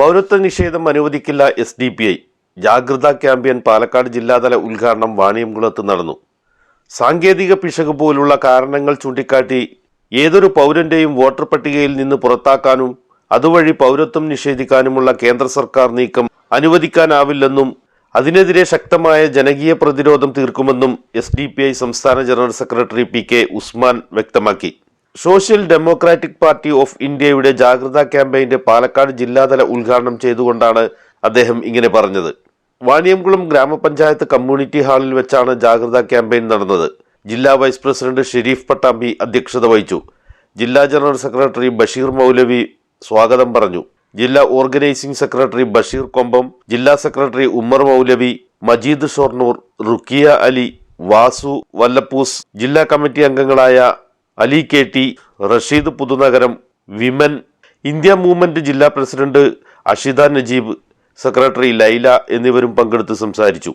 പൗരത്വ നിഷേധം അനുവദിക്കില്ല എസ് ഡി പി ഐ ജാഗ്രതാ ക്യാമ്പയിൻ പാലക്കാട് ജില്ലാതല ഉദ്ഘാടനം വാണിയംകുളത്ത് നടന്നു. സാങ്കേതിക പിശക് പോലുള്ള കാരണങ്ങൾ ചൂണ്ടിക്കാട്ടി ഏതൊരു പൗരന്റെയും വോട്ടർ പട്ടികയിൽ നിന്ന് പുറത്താക്കാനും അതുവഴി പൗരത്വം നിഷേധിക്കാനുമുള്ള കേന്ദ്ര സർക്കാർ നീക്കം അനുവദിക്കാനാവില്ലെന്നും അതിനെതിരെ ശക്തമായ ജനകീയ പ്രതിരോധം തീർക്കുമെന്നും എസ് സംസ്ഥാന general secretary P K Usman വ്യക്തമാക്കി. സോഷ്യൽ ഡെമോക്രാറ്റിക് പാർട്ടി ഓഫ് ഇന്ത്യയുടെ ജാഗ്രതാ ക്യാമ്പയിന്റെ പാലക്കാട് ജില്ലാതല ഉദ്ഘാടനം ചെയ്തുകൊണ്ടാണ് അദ്ദേഹം ഇങ്ങനെ പറഞ്ഞത്. വാണിയംകുളം ഗ്രാമപഞ്ചായത്ത് കമ്മ്യൂണിറ്റി ഹാളിൽ വെച്ചാണ് ജാഗ്രതാ ക്യാമ്പയിൻ നടന്നത്. ജില്ലാ വൈസ് പ്രസിഡന്റ് ഷെരീഫ് പട്ടാമ്പി അധ്യക്ഷത വഹിച്ചു. ജില്ലാ ജനറൽ സെക്രട്ടറി ബഷീർ മൗലവി സ്വാഗതം പറഞ്ഞു. ജില്ലാ ഓർഗനൈസിംഗ് സെക്രട്ടറി ബഷീർ കൊമ്പം ജില്ലാ സെക്രട്ടറി ഉമ്മർ മൗലവി മജീദ് ഷൊർണൂർ റുക്കിയ അലി വാസു വല്ലപ്പൂസ് ജില്ലാ കമ്മിറ്റി അംഗങ്ങളായ Ali K T Rasheed Puthunagaram women India movement ജില്ലാ പ്രസിഡന്റ് അഷിത നജീബ് സെക്രട്ടറി ലൈല എന്നിവരും പങ്കെടുത്ത് സംസാരിച്ചു.